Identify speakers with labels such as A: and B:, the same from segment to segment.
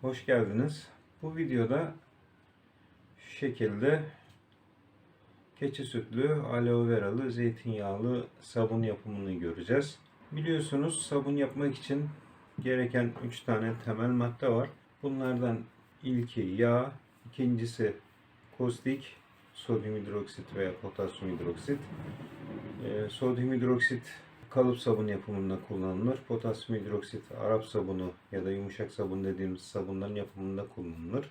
A: Hoş geldiniz. Bu videoda şu şekilde keçi sütlü, aloe veralı, zeytinyağlı sabun yapımını göreceğiz. Biliyorsunuz sabun yapmak için gereken 3 tane temel madde var. Bunlardan ilki yağ, ikincisi kostik, sodyum hidroksit veya potasyum hidroksit. Ee, sodyum hidroksit kalıp sabun yapımında kullanılır. Potasyum hidroksit Arap sabunu ya da yumuşak sabun dediğimiz sabunların yapımında kullanılır.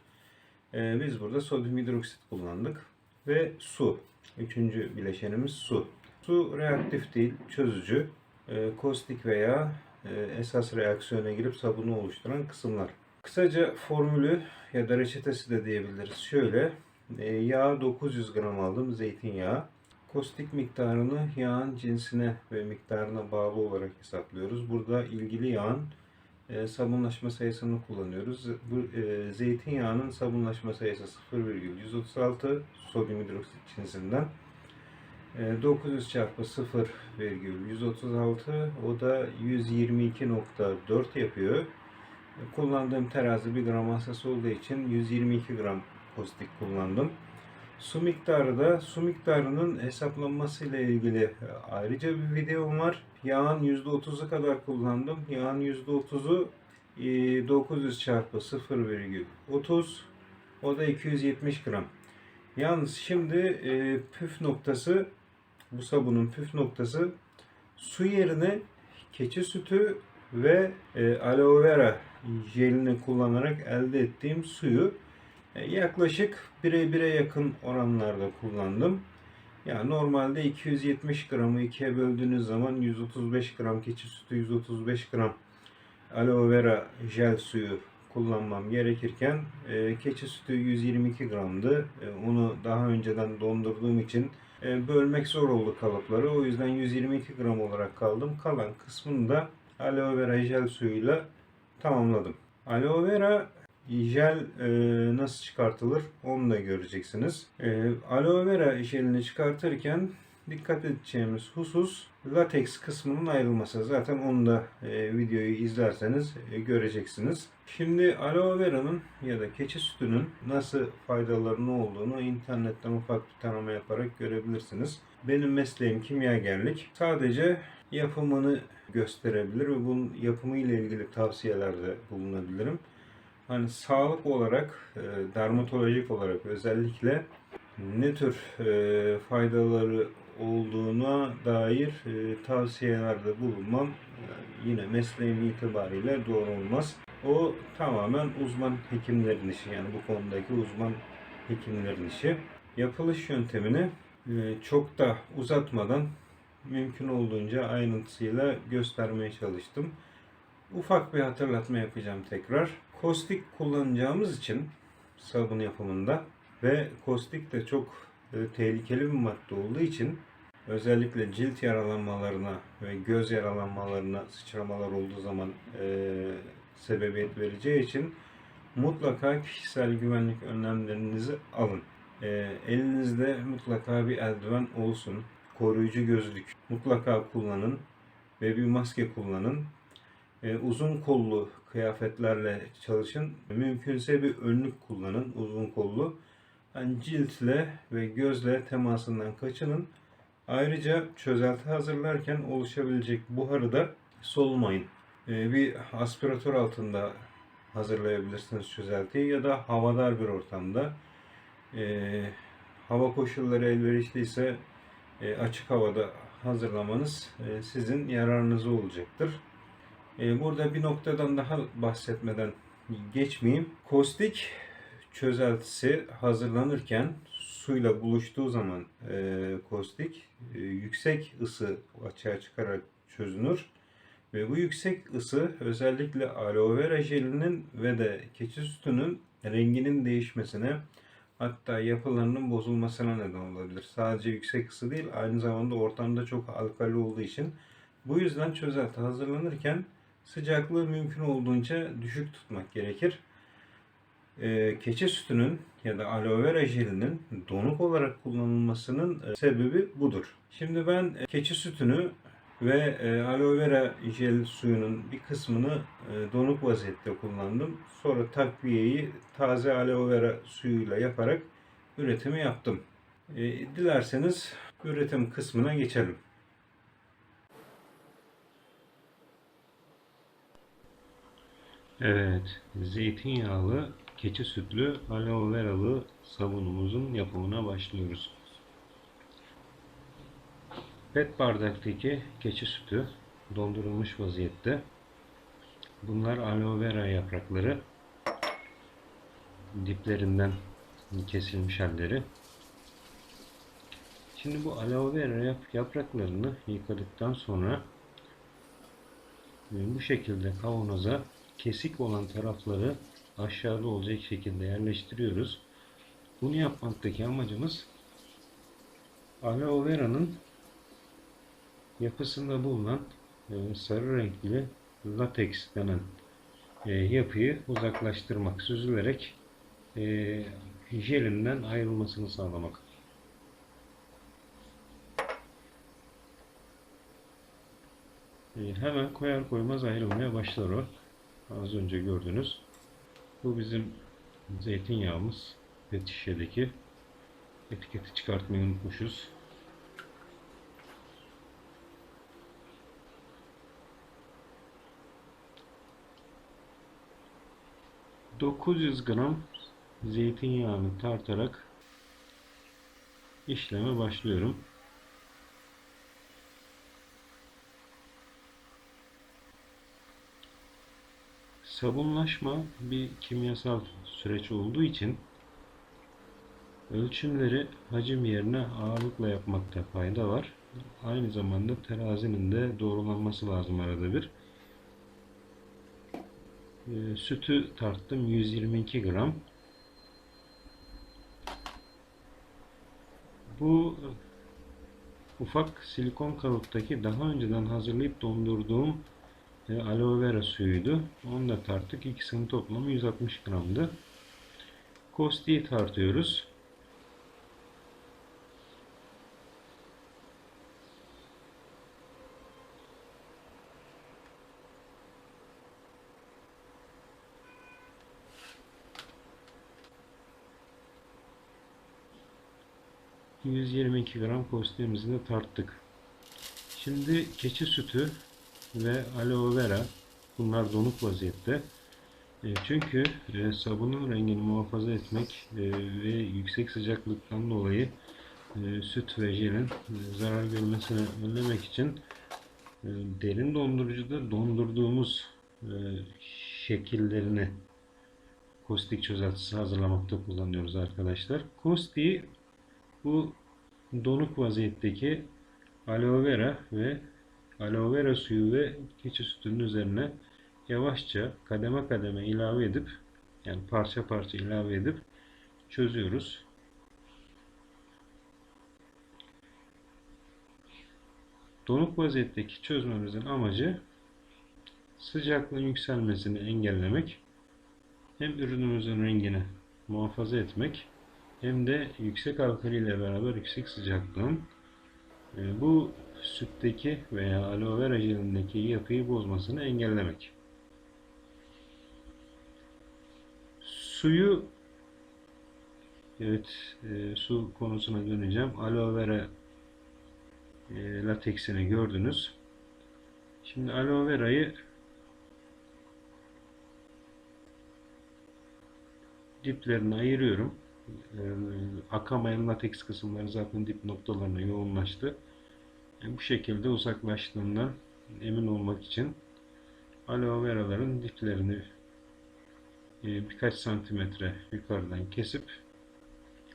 A: Ee, biz burada sodyum hidroksit kullandık. Ve su. Üçüncü bileşenimiz su. Su reaktif değil, çözücü. Ee, kostik veya e, esas reaksiyona girip sabunu oluşturan kısımlar. Kısaca formülü ya da reçetesi de diyebiliriz. Şöyle, e, yağ 900 gram aldım, zeytinyağı. Kostik miktarını yağın cinsine ve miktarına bağlı olarak hesaplıyoruz. Burada ilgili yağın e, sabunlaşma sayısını kullanıyoruz. Bu e, zeytinyağının sabunlaşma sayısı 0,136 sodyum hidroksit cinsinden. E, 900 çarpı 0,136 o da 122.4 yapıyor. Kullandığım terazi 1 gram hassas olduğu için 122 gram kostik kullandım. Su miktarı da su miktarının hesaplanması ile ilgili e, ayrıca bir videom var. Yağın %30'u kadar kullandım. Yağın %30'u e, 900 çarpı 0,30 o da 270 gram. Yalnız şimdi e, püf noktası bu sabunun püf noktası su yerine keçi sütü ve e, aloe vera jelini kullanarak elde ettiğim suyu e, yaklaşık 1'e 1'e yakın oranlarda kullandım. Yani normalde 270 gramı ikiye böldüğünüz zaman 135 gram keçi sütü, 135 gram aloe vera jel suyu kullanmam gerekirken e, keçi sütü 122 gramdı. E, onu daha önceden dondurduğum için e, bölmek zor oldu kalıpları. O yüzden 122 gram olarak kaldım. Kalan kısmını da aloe vera jel suyuyla tamamladım. Aloe vera jel e, nasıl çıkartılır onu da göreceksiniz. E, aloe vera jelini çıkartırken dikkat edeceğimiz husus lateks kısmının ayrılması. Zaten onu da e, videoyu izlerseniz e, göreceksiniz. Şimdi aloe vera'nın ya da keçi sütünün nasıl faydalarının olduğunu internetten ufak bir tanıma yaparak görebilirsiniz. Benim mesleğim kimyagerlik. Sadece yapımını gösterebilir ve bunun yapımı ile ilgili tavsiyelerde bulunabilirim. Hani sağlık olarak, e, dermatolojik olarak özellikle ne tür e, faydaları olduğuna dair e, tavsiyelerde bulunmam e, yine mesleğim itibariyle doğru olmaz. O tamamen uzman hekimlerin işi yani bu konudaki uzman hekimlerin işi. Yapılış yöntemini e, çok da uzatmadan mümkün olduğunca ayrıntısıyla göstermeye çalıştım. Ufak bir hatırlatma yapacağım tekrar. Kostik kullanacağımız için sabun yapımında ve kostik de çok e, tehlikeli bir madde olduğu için özellikle cilt yaralanmalarına ve göz yaralanmalarına sıçramalar olduğu zaman e, sebebiyet vereceği için mutlaka kişisel güvenlik önlemlerinizi alın. E, elinizde mutlaka bir eldiven olsun. Koruyucu gözlük mutlaka kullanın ve bir maske kullanın. E, uzun kollu kıyafetlerle çalışın. Mümkünse bir önlük kullanın uzun kollu. Yani ciltle ve gözle temasından kaçının. Ayrıca çözelti hazırlarken oluşabilecek buharı da solumayın. E, bir aspiratör altında hazırlayabilirsiniz çözeltiyi ya da havadar bir ortamda. E, hava koşulları elverişliyse e, açık havada hazırlamanız e, sizin yararınıza olacaktır. E, burada bir noktadan daha bahsetmeden geçmeyeyim. Kostik çözeltisi hazırlanırken suyla buluştuğu zaman e, kostik e, yüksek ısı açığa çıkarak çözünür. Ve bu yüksek ısı özellikle aloe vera jelinin ve de keçi sütünün renginin değişmesine hatta yapılarının bozulmasına neden olabilir. Sadece yüksek ısı değil aynı zamanda ortamda çok alkali olduğu için bu yüzden çözelti hazırlanırken sıcaklığı mümkün olduğunca düşük tutmak gerekir. Ee, keçi sütünün ya da aloe vera jelinin donuk olarak kullanılmasının e, sebebi budur. Şimdi ben e, keçi sütünü Ve e, aloe vera jel suyunun bir kısmını donuk vaziyette kullandım. Sonra takviyeyi taze aloe vera suyuyla yaparak üretimi yaptım. Dilerseniz üretim kısmına geçelim. Evet, zeytinyağlı, keçi sütlü, aloe veralı sabunumuzun yapımına başlıyoruz. PET bardaktaki keçi sütü dondurulmuş vaziyette. Bunlar aloe vera yaprakları. Diplerinden kesilmiş halleri. Şimdi bu aloe vera yap- yapraklarını yıkadıktan sonra bu şekilde kavanoza kesik olan tarafları aşağıda olacak şekilde yerleştiriyoruz. Bunu yapmaktaki amacımız aloe vera'nın yapısında bulunan e, sarı renkli lateks denen e, yapıyı uzaklaştırmak, süzülerek e, jelinden ayrılmasını sağlamak. Hemen koyar koymaz ayrılmaya başlar o. Az önce gördünüz. Bu bizim zeytinyağımız pet şişedeki etiketi çıkartmayı unutmuşuz. 900 gram zeytinyağını tartarak işleme başlıyorum. Sabunlaşma bir kimyasal süreç olduğu için ölçümleri hacim yerine ağırlıkla yapmakta fayda var. Aynı zamanda terazinin de doğrulanması lazım arada bir. E, sütü tarttım 122 gram. Bu ufak silikon kalıptaki daha önceden hazırlayıp dondurduğum e, aloe vera suyuydu. Onu da tarttık. İkisinin toplamı 160 gramdı. Kostiyi tartıyoruz. 122 gram kostiğimizi de tarttık. Şimdi keçi sütü ve aloe vera bunlar donuk vaziyette. E, çünkü e, sabunun rengini muhafaza etmek e, ve yüksek sıcaklıktan dolayı süt ve jelin zarar görmesini önlemek için derin dondurucuda dondurduğumuz şekillerini kostik çözeltisi hazırlamakta kullanıyoruz arkadaşlar. Kostiği bu donuk vaziyetteki aloe vera ve aloe vera suyu ve keçi sütünün üzerine yavaşça kademe kademe ilave edip yani parça parça ilave edip çözüyoruz. Donuk vaziyetteki çözmemizin amacı sıcaklığın yükselmesini engellemek hem ürünümüzün rengini muhafaza etmek hem de yüksek alkali ile beraber yüksek sıcaklığın e, bu sütteki veya aloe vera jelindeki yapıyı bozmasını engellemek. Suyu evet e, su konusuna döneceğim. Aloe vera e, lateksini gördünüz. Şimdi aloe verayı diplerini ayırıyorum e, akamayan lateks kısımları zaten dip noktalarına yoğunlaştı. Bu şekilde uzaklaştığından emin olmak için aloe veraların diplerini e, birkaç santimetre yukarıdan kesip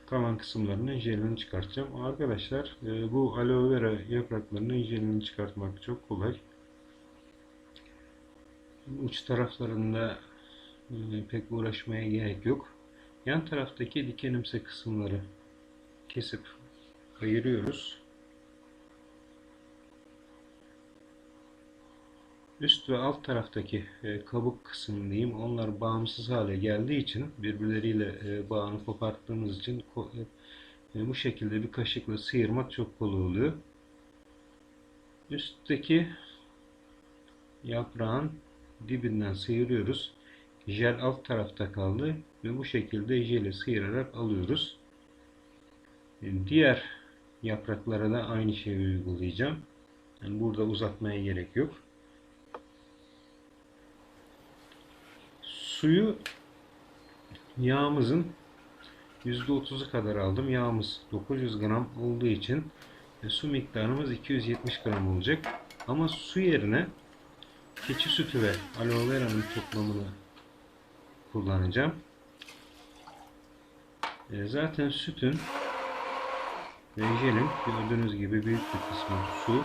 A: kalan kısımlarının jelini çıkartacağım. Arkadaşlar e, bu aloe vera yapraklarının jelini çıkartmak çok kolay. Uç taraflarında e, pek uğraşmaya gerek yok. Yan taraftaki dikenimsi kısımları kesip ayırıyoruz. Üst ve alt taraftaki e, kabuk kısmı diyeyim onlar bağımsız hale geldiği için birbirleriyle e, bağını koparttığımız için e, bu şekilde bir kaşıkla sıyırmak çok kolay oluyor. Üstteki yaprağın dibinden sıyırıyoruz. Jel alt tarafta kaldı ve bu şekilde jeli sıyırarak alıyoruz. Diğer yapraklara da aynı şeyi uygulayacağım. Yani burada uzatmaya gerek yok. Suyu yağımızın %30'u kadar aldım. Yağımız 900 gram olduğu için e, su miktarımız 270 gram olacak. Ama su yerine keçi sütü ve aloe vera'nın toplamını kullanacağım. E, zaten sütün ve jelin gördüğünüz gibi büyük bir kısmı su.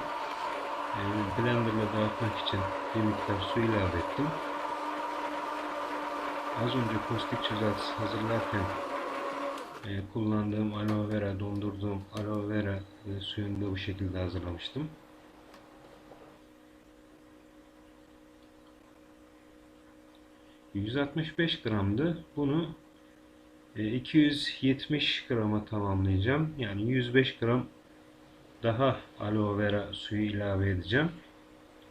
A: E, blenderla dağıtmak için bir miktar su ilave ettim. Az önce kostik çözeltisi hazırlarken e, kullandığım aloe vera, dondurduğum aloe vera e, suyunu da bu şekilde hazırlamıştım. ...165 gramdı. Bunu e, 270 grama tamamlayacağım. Yani 105 gram daha aloe vera suyu ilave edeceğim.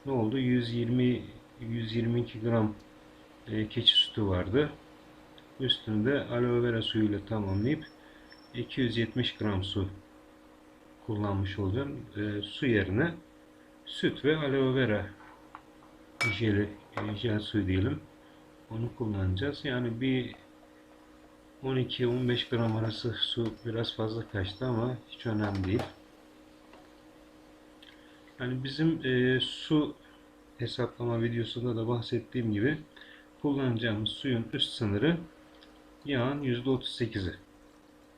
A: Ne oldu? 120 122 gram e, keçi sütü vardı. Üstünü de aloe vera suyuyla tamamlayıp 270 gram su kullanmış olacağım. E, su yerine süt ve aloe vera jeli, e, jel suyu diyelim. Onu kullanacağız. Yani bir 12-15 gram arası su biraz fazla kaçtı ama hiç önemli değil. Yani bizim e, su hesaplama videosunda da bahsettiğim gibi kullanacağımız suyun üst sınırı yağın %38'i.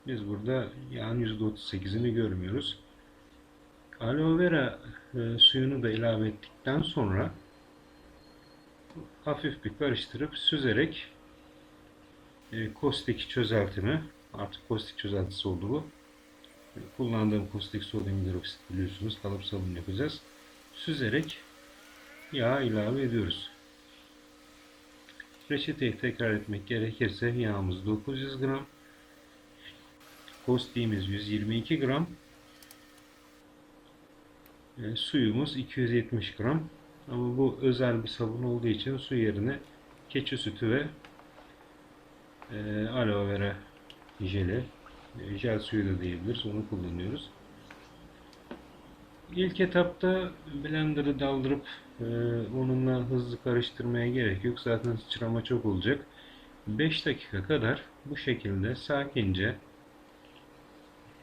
A: Biz burada yağın %38'ini görmüyoruz. Aloe vera e, suyunu da ilave ettikten sonra hafif bir karıştırıp süzerek e, kostik çözeltimi artık kostik çözeltisi oldu bu. E, kullandığım kostik sodyum hidroksit biliyorsunuz kalıp sabun yapacağız. Süzerek yağ ilave ediyoruz. Reçeteyi tekrar etmek gerekirse yağımız 900 gram, kostiğimiz 122 gram, e, suyumuz 270 gram. Ama bu özel bir sabun olduğu için su yerine keçi sütü ve e, aloe vera jeli, e, jel suyu da diyebiliriz. Onu kullanıyoruz. İlk etapta blender'ı daldırıp e, onunla hızlı karıştırmaya gerek yok. Zaten sıçrama çok olacak. 5 dakika kadar bu şekilde sakince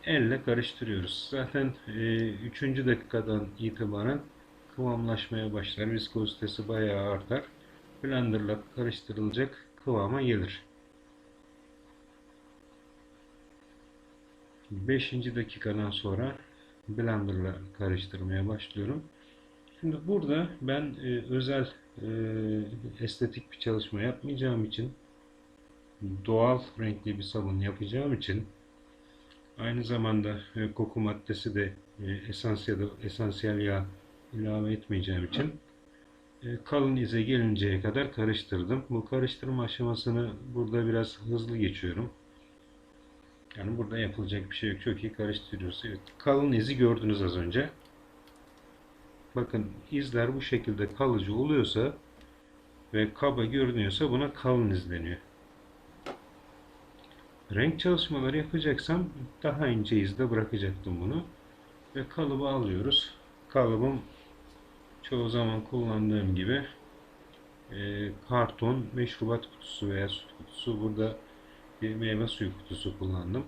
A: elle karıştırıyoruz. Zaten 3. E, dakikadan itibaren kıvamlaşmaya başlar. Viskozitesi bayağı artar. Blender'la karıştırılacak kıvama gelir. 5. dakikadan sonra blenderla karıştırmaya başlıyorum. Şimdi burada ben e, özel e, estetik bir çalışma yapmayacağım için doğal renkli bir sabun yapacağım için aynı zamanda e, koku maddesi de e, esansiyel, esansiyel yağ ilave etmeyeceğim için e, kalın ize gelinceye kadar karıştırdım. Bu karıştırma aşamasını burada biraz hızlı geçiyorum. Yani burada yapılacak bir şey yok. Çok iyi karıştırıyoruz. Evet, kalın izi gördünüz az önce. Bakın izler bu şekilde kalıcı oluyorsa ve kaba görünüyorsa buna kalın iz deniyor. Renk çalışmaları yapacaksam daha ince izde bırakacaktım bunu. Ve kalıbı alıyoruz. Kalıbım çoğu zaman kullandığım gibi e, karton meşrubat kutusu veya süt kutusu. Burada bir meyve suyu kutusu kullandım.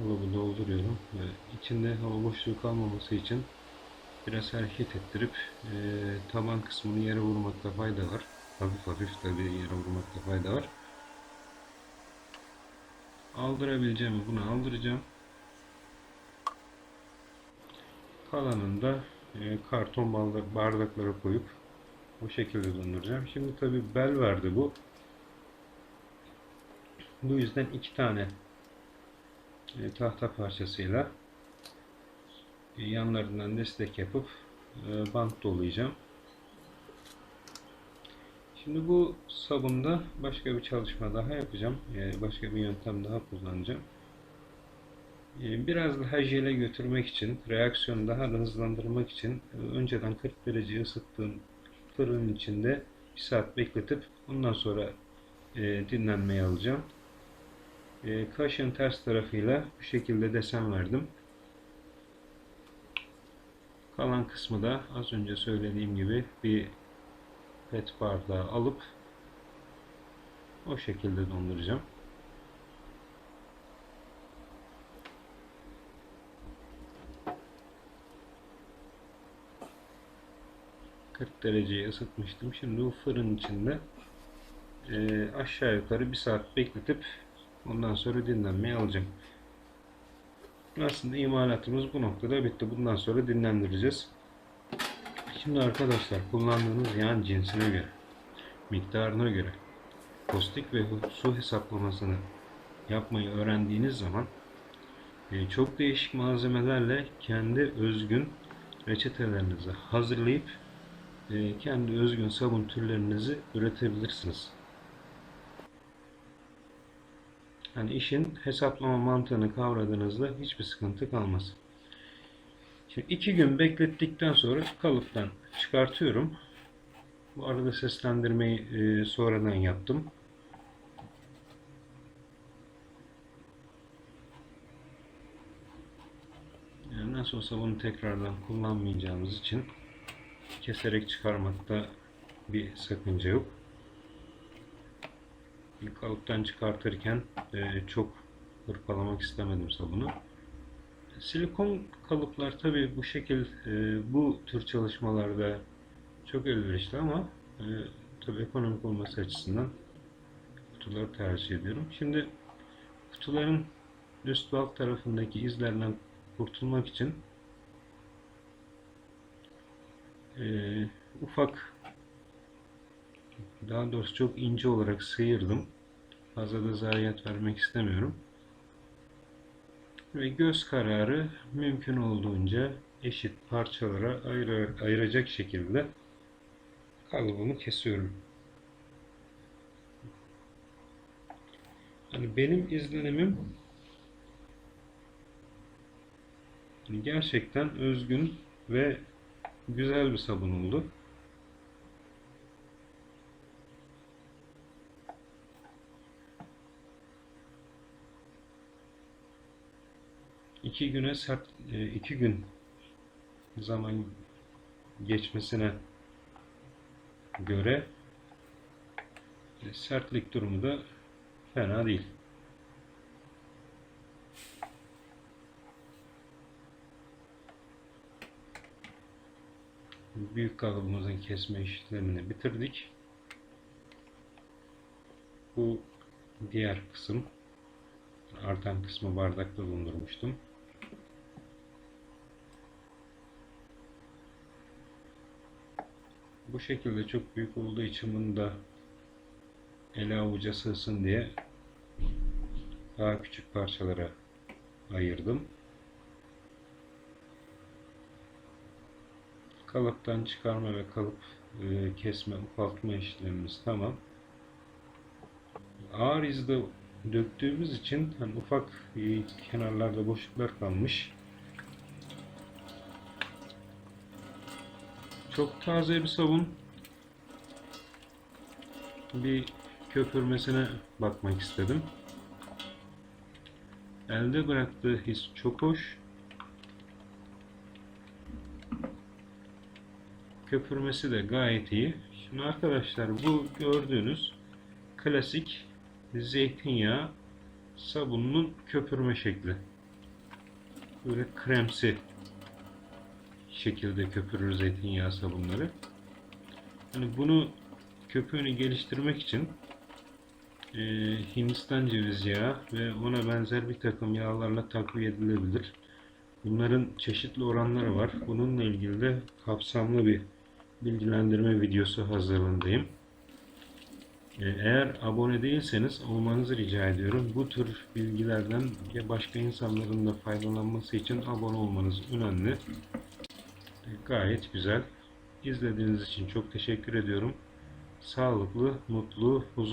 A: Kalıbı dolduruyorum. Ve içinde hava boşluğu kalmaması için biraz hareket ettirip e, taban kısmını yere vurmakta fayda var. Hafif hafif tabi yere vurmakta fayda var. Aldırabileceğimi bunu aldıracağım. Kalanını da e, karton bardaklara koyup bu şekilde donduracağım. Şimdi tabi bel verdi bu. Bu yüzden iki tane e, tahta parçasıyla e, yanlarından destek yapıp e, bant dolayacağım. Şimdi bu sabunda başka bir çalışma daha yapacağım. E, Başka bir yöntem daha kullanacağım. E, Biraz daha jele götürmek için, reaksiyonu daha da hızlandırmak için e, önceden 40 derece ısıttığım fırının içinde bir saat bekletip ondan sonra e, dinlenmeye alacağım. E, kaşın ters tarafıyla bu şekilde desen verdim. Kalan kısmı da az önce söylediğim gibi bir pet bardağı alıp o şekilde donduracağım. ...40 dereceye ısıtmıştım. Şimdi bu fırın içinde e, aşağı yukarı bir saat bekletip ondan sonra dinlenmeye alacağım. Aslında imalatımız bu noktada bitti. Bundan sonra dinlendireceğiz. Şimdi arkadaşlar kullandığınız yağın cinsine göre, miktarına göre postik ve su hesaplamasını yapmayı öğrendiğiniz zaman e, çok değişik malzemelerle kendi özgün reçetelerinizi hazırlayıp e, kendi özgün sabun türlerinizi üretebilirsiniz. Yani işin hesaplama mantığını kavradığınızda hiçbir sıkıntı kalmaz. Şimdi iki gün beklettikten sonra kalıptan çıkartıyorum. Bu arada seslendirmeyi e, sonradan yaptım. Yani nasıl olsa bunu tekrardan kullanmayacağımız için keserek çıkarmakta bir sakınca yok. Bir kalıptan çıkartırken e, çok hırpalamak istemedim sabunu. Silikon kalıplar tabi bu şekil e, bu tür çalışmalarda çok elverişli ama e, tabi ekonomik olması açısından kutuları tercih ediyorum. Şimdi kutuların üst ve alt tarafındaki izlerden kurtulmak için e, ufak daha doğrusu çok ince olarak sıyırdım. Fazla da zayiat vermek istemiyorum. Ve göz kararı mümkün olduğunca eşit parçalara ayır, ayıracak şekilde kalıbımı kesiyorum. Yani benim izlenimim gerçekten özgün ve güzel bir sabun oldu. İki güne sert e, iki gün zaman geçmesine göre e, sertlik durumu da fena değil. Büyük kalıbımızın kesme işlemini bitirdik. Bu diğer kısım artan kısmı bardakta dondurmuştum. Bu şekilde çok büyük olduğu için bunu da ele avuca sığsın diye daha küçük parçalara ayırdım. Kalıptan çıkarma ve kalıp e, kesme, ufaltma işlemimiz tamam. Ağır izde döktüğümüz için hani ufak e, kenarlarda boşluklar kalmış. Çok taze bir sabun. Bir köpürmesine bakmak istedim. Elde bıraktığı his çok hoş. Köpürmesi de gayet iyi. Şimdi arkadaşlar bu gördüğünüz klasik zeytinyağı sabununun köpürme şekli. Böyle kremsi şekilde köpürür zeytinyağı sabunları. Hani bunu köpüğünü geliştirmek için e, Hindistan ceviz yağı ve ona benzer bir takım yağlarla takviye edilebilir. Bunların çeşitli oranları var. Bununla ilgili de kapsamlı bir bilgilendirme videosu hazırlığındayım. E, Eğer abone değilseniz olmanızı rica ediyorum. Bu tür bilgilerden başka insanların da faydalanması için abone olmanız önemli. Gayet güzel. İzlediğiniz için çok teşekkür ediyorum. Sağlıklı, mutlu, huzurlu